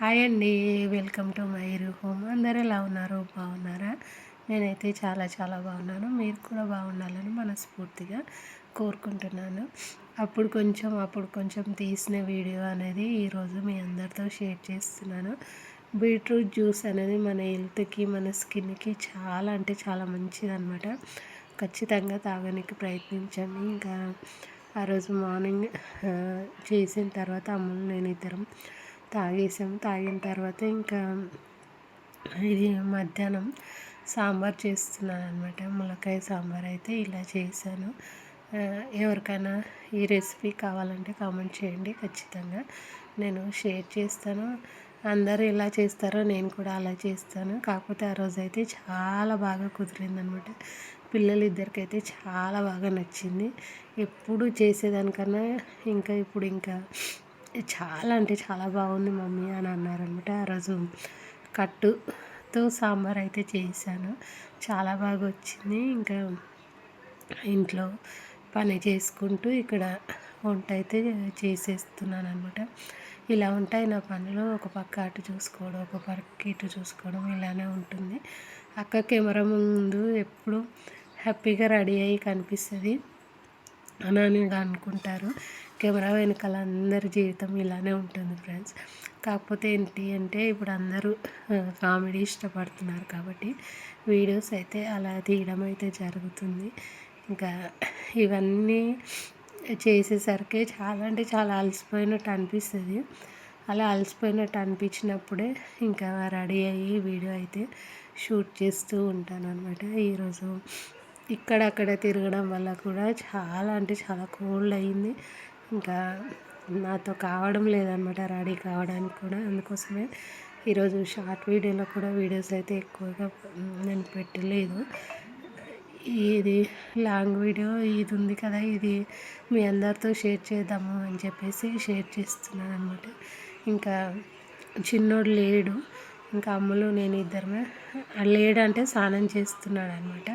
Hi అండి. Welcome to my home అందరూ ఎలా ఉన్నారు? బాగున్నారా? నేనైతే చాలా చాలా బాగున్నాను. మీరు కూడా బాగుండాలని మనస్ఫూర్తిగా కోరుకుంటున్నాను. అప్పుడు కొంచెం అప్పుడు కొంచెం తీసిన వీడియో అనేది ఈరోజు మీ అందరితో షేర్ చేస్తున్నాను. బీట్రూట్ జ్యూస్ అనేది మన హెల్త్కి మన స్కిన్కి చాలా అంటే చాలా మంచిది అనమాట ఖచ్చితంగా తాగడానికి ప్రయత్నించండి. ఇంకా ఆ రోజు మార్నింగ్ చేసిన తర్వాత అమ్ములు నేను ఇద్దరం తాగేసాము. తాగిన తర్వాత ఇంకా ఇది మధ్యాహ్నం సాంబార్ చేస్తున్నాను అనమాట ములక్కాయ సాంబార్ అయితే ఇలా చేశాను. ఎవరికైనా ఈ రెసిపీ కావాలంటే కామెంట్ చేయండి. ఖచ్చితంగా నేను షేర్ చేస్తాను. అందరూ ఎలా చేస్తారో నేను కూడా అలా చేస్తాను. కాకపోతే ఆ రోజు అయితే చాలా బాగా కుదిరిందనమాట పిల్లలు ఇద్దరికైతే చాలా బాగా నచ్చింది. ఎప్పుడు చేసేదానికన్నా ఇంకా ఇప్పుడు ఇంకా చాలా అంటే చాలా బాగుంది మమ్మీ అని అన్నారనమాట. ఆ రోజు కట్టుతో సాంబార్ అయితే చేశాను. చాలా బాగా వచ్చింది. ఇంకా ఇంట్లో పని చేసుకుంటూ ఇక్కడ వంట అయితే చేసేస్తున్నాను అనమాట ఇలా ఉంటాయి నా పనులు. ఒక పక్క అటు చూసుకోవడం ఒక పక్క ఇటు చూసుకోవడం ఇలానే ఉంటుంది. అక్క కెమెరా ముందు ఎప్పుడు హ్యాపీగా రెడీ అయ్యి కనిపిస్తుంది అని అనుకుంటారు. కెమెరా వెనకాల అందరి జీవితం ఇలానే ఉంటుంది ఫ్రెండ్స్. కాకపోతే ఏంటి అంటే ఇప్పుడు అందరూ కామెడీ ఇష్టపడుతున్నారు కాబట్టి వీడియోస్ అయితే అలా తీయడం అయితే జరుగుతుంది. ఇంకా ఇవన్నీ చేసేసరికి చాలా అంటే చాలా అలసిపోయినట్టు అనిపిస్తుంది. అలా అలసిపోయినట్టు అనిపించినప్పుడే ఇంకా రెడీ అయ్యి వీడియో అయితే షూట్ చేస్తూ ఉంటాను అనమాట ఈరోజు ఇక్కడక్కడ తిరగడం వల్ల కూడా చాలా అంటే చాలా కోల్డ్ అయింది. ఇంకా నాతో కావడం లేదనమాట రెడీ కావడానికి కూడా. అందుకోసమే ఈరోజు షార్ట్ వీడియోలో కూడా వీడియోస్ అయితే ఎక్కువగా నేను పెట్టలేదు. ఇది లాంగ్ వీడియో ఇది ఉంది కదా ఇది మీ అందరితో షేర్ చేద్దాము అని చెప్పేసి షేర్ చేస్తున్నాను అనమాట ఇంకా చిన్నోడు లేడు ఇంకా అమ్ములు నేను ఇద్దరమే. లేడు అంటే స్నానం చేస్తున్నాడు అనమాట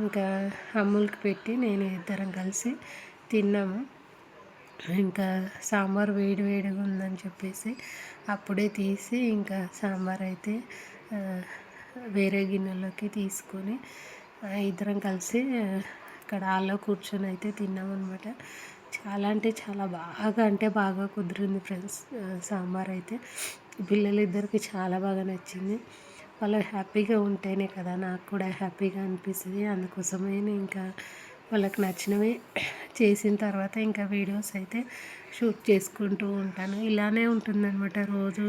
ఇంకా అమ్ములకి పెట్టి నేను ఇద్దరం కలిసి తిన్నాము. ఇంకా సాంబార్ వేడి వేడిగా ఉందని చెప్పేసి అప్పుడే తీసి ఇంకా సాంబార్ అయితే వేరే గిన్నెలోకి తీసుకొని ఇద్దరం కలిసి ఇక్కడ ఆలో కూర్చొని అయితే తిన్నామన్నమాట చాలా అంటే చాలా బాగా అంటే బాగా కుదిరింది ఫ్రెండ్స్ సాంబార్ అయితే. పిల్లలిద్దరికి చాలా బాగా నచ్చింది. వాళ్ళు హ్యాపీగా ఉంటేనే కదా నాకు కూడా హ్యాపీగా అనిపిస్తుంది. అందుకోసమే ఇంకా వాళ్ళకి నచ్చినవి చేసిన తర్వాత ఇంకా వీడియోస్ అయితే షూట్ చేసుకుంటూ ఉంటాను. ఇలానే ఉంటుందన్నమాట రోజు.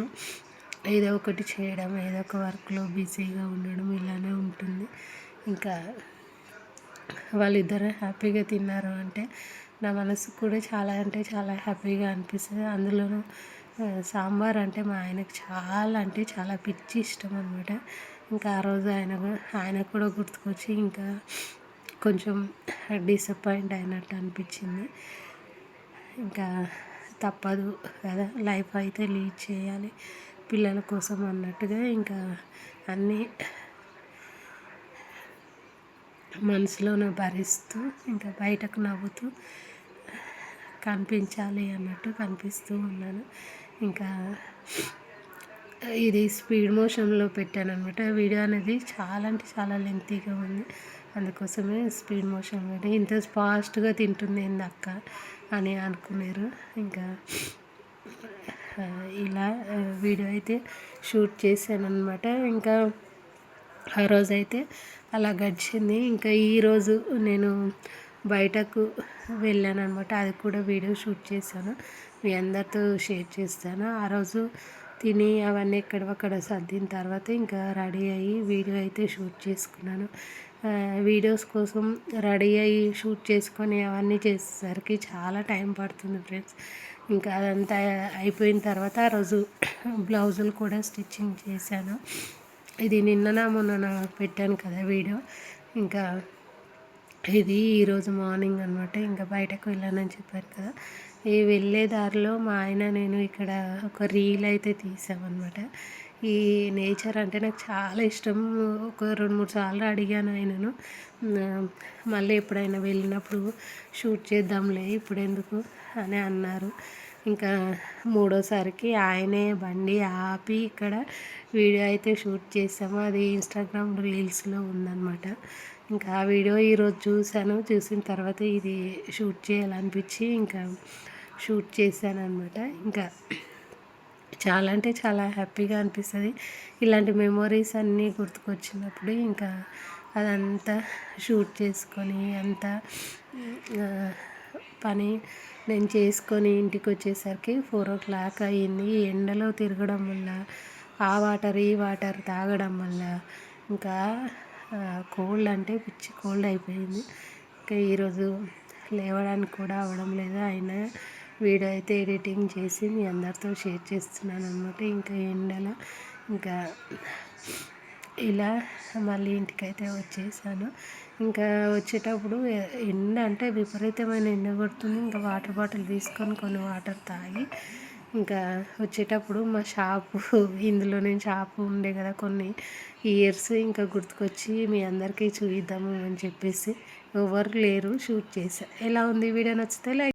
ఏదో ఒకటి చేయడం ఏదో ఒక వర్క్లో బిజీగా ఉండడం ఇలానే ఉంటుంది. ఇంకా వాళ్ళిద్దరు హ్యాపీగా తిన్నారు అంటే నా మనసు కూడా చాలా అంటే చాలా హ్యాపీగా అనిపిస్తుంది. అందులోనూ సాంబార్ అంటే మా ఆయనకు చాలా అంటే చాలా పిచ్చి ఇష్టం అనమాట ఇంకా ఆ రోజు ఆయన ఆయన కూడా గుర్తుకొచ్చి ఇంకా కొంచెం డిసప్పాయింట్ అయినట్టు అనిపించింది. ఇంకా తప్పదు కదా లైఫ్ అయితే లీడ్ చేయాలి పిల్లల కోసం అన్నట్టుగా ఇంకా అన్నీ మనసులోనే భరిస్తూ ఇంకా బయటకు నవ్వుతూ కనిపించాలి అన్నట్టు కనిపిస్తూ ఉన్నాను. ఇంకా ఇది స్పీడ్ మోషన్లో పెట్టాను అనమాట వీడియో అనేది చాలా అంటే చాలా లెంతీగా ఉంది. అందుకోసమే స్పీడ్ మోషన్ పెట్టి ఇంత ఫాస్ట్గా తింటుంది ఏంది అక్క అని అనుకున్నారు. ఇంకా ఇలా వీడియో అయితే షూట్ చేశాను అనమాట ఇంకా ఆ రోజైతే అలా గడిచింది. ఇంకా ఈరోజు నేను బయటకు వెళ్ళాను అనమాట అది కూడా వీడియో షూట్ చేశాను. మీ అందరితో షేర్ చేస్తాను. ఆ రోజు తిని అవన్నీ ఎక్కడవక్కడ సర్దిన తర్వాత ఇంకా రెడీ అయ్యి వీడియో అయితే షూట్ చేసుకున్నాను. వీడియోస్ కోసం రెడీ అయ్యి షూట్ చేసుకొని అవన్నీ చేసేసరికి చాలా టైం పడుతుంది ఫ్రెండ్స్. ఇంకా అదంతా అయిపోయిన తర్వాత ఆ రోజు బ్లౌజులు కూడా స్టిచ్చింగ్ చేశాను. ఇది నిన్న మొన్న పెట్టాను కదా వీడియో. ఇంకా ఇది ఈరోజు మార్నింగ్ అనమాట ఇంకా బయటకు వెళ్ళానని చెప్పారు కదా. ఈ వెళ్ళే దారిలో మా ఆయన నేను ఇక్కడ ఒక రీల్ అయితే తీసామన్నమాట. ఈ నేచర్ అంటే నాకు చాలా ఇష్టం. ఒక రెండు మూడు సార్లు అడిగాను ఆయనను. మళ్ళీ ఎప్పుడైనా వెళ్ళినప్పుడు షూట్ చేద్దాంలే ఇప్పుడు ఎందుకు అని అన్నారు. ఇంకా మూడోసారికి ఆయనే బండి ఆపి ఇక్కడ వీడియో అయితే షూట్ చేసాము. అది ఇన్స్టాగ్రామ్ రీల్స్లో ఉందన్నమాట. ఇంకా ఆ వీడియో ఈరోజు చూశాను. చూసిన తర్వాత ఇది షూట్ చేయాలనిపించి ఇంకా షూట్ చేశాను అనమాట ఇంకా చాలా అంటే చాలా హ్యాపీగా అనిపిస్తుంది. ఇలాంటి మెమొరీస్ అన్నీ గుర్తుకొచ్చినప్పుడు ఇంకా అదంతా షూట్ చేసుకొని అంతా పని నేను చేసుకొని ఇంటికి వచ్చేసరికి ఫోర్ ఓ క్లాక్ అయ్యింది. ఎండలో తిరగడం వల్ల ఆ వాటర్ ఈ వాటర్ తాగడం వల్ల ఇంకా కోల్డ్ అంటే పిచ్చి కోల్డ్ అయిపోయింది. ఇంకా ఈరోజు లేవడానికి కూడా అవ్వడం లేదు అయినా వీడియో అయితే ఎడిటింగ్ చేసి మీ అందరితో షేర్ చేస్తున్నాను అనమాట ఇంకా ఎండలో ఇంకా ఇలా మళ్ళీ ఇంటికైతే వచ్చేసాను. ఇంకా వచ్చేటప్పుడు ఎండ అంటే విపరీతమైన ఎండ కొడుతుంది. ఇంకా వాటర్ బాటిల్ తీసుకొని కొన్ని వాటర్ తాగి ఇంకా వచ్చేటప్పుడు మా షాపు ఇందులో నేను షాపు ఉండే కదా కొన్ని ఇయర్స్ ఇంకా గుర్తుకొచ్చి మీ అందరికీ చూపిద్దాము అని చెప్పేసి ఎవరు లేరు షూట్ చేశాను ఎలా ఉంది? వీడియో నచ్చితే లైక్